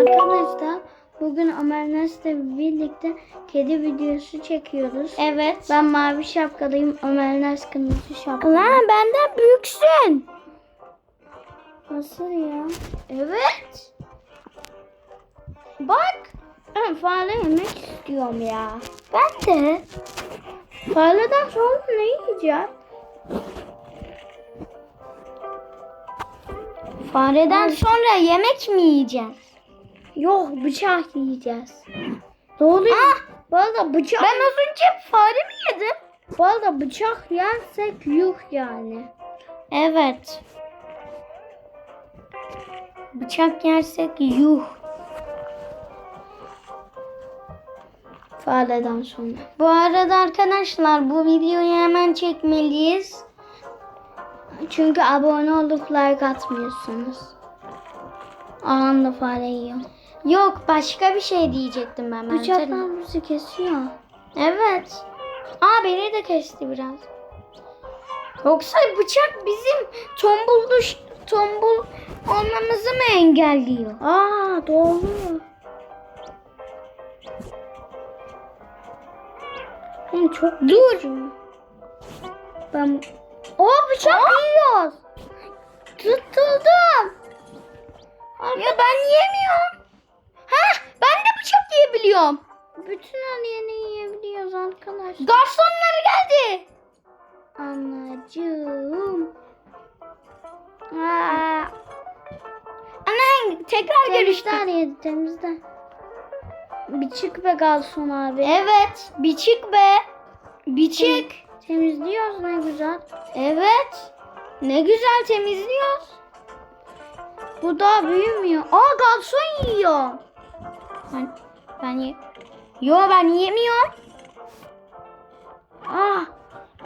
Arkadaşlar bugün Ömer ile birlikte kedi videosu çekiyoruz. Evet. Ben mavi şapkalıyım. Ömer Nes kırmızı şapkalı. Lan benden büyüksün. Nasıl ya? Evet. Bak. Ben fare yemek istiyorum ya. Ben de. Fareden sonra ne yiyeceğim? Fareden sonra yemek mi yiyeceğiz? Yok bıçak yiyeceğiz. Ne oluyor? Ah! Bu arada bıçak... Ben az önce fare mi yedim? Bu arada bıçak yersek yuh yani. Evet. Bıçak yersek yuh. Fareden sonra. Bu arada arkadaşlar bu videoyu hemen çekmeliyiz. Çünkü abone olup like atmıyorsunuz. Anında fare yiyor. Yok başka bir şey diyecektim ben. Bıçaklar bizi kesiyor. Evet. Aa beni de kesti biraz. Yoksa bıçak bizim tombul duş, tombul olmamızı mı engelliyor? Aa doğru. Ben çok Dur. ben o bıçak yiyoruz. Tutuldum. Ya ben yiyemiyorum. Yiyebiliyorum. Bütün her yeni yiyebiliyoruz arkadaşlar. Garsonlar geldi. Anacığım. Aa, Ana tekrar görüştük. temizler yedi temizler. Bir çık be Galson abi. Evet, bir çık be. Bir çık. Temizliyoruz ne güzel. Evet. Ne güzel temizliyoruz. Bu daha büyümüyor. Aa Galson yiyor. Ben, ben ye. Yo ben yemiyorum. Ah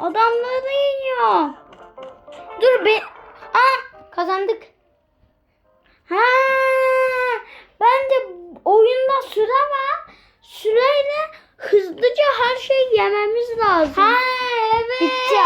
adamları yiyor. Dur be. Aa kazandık. Ha, ben de oyunda süre var. Süreyle hızlıca her şeyi yememiz lazım. Ha evet. Bitti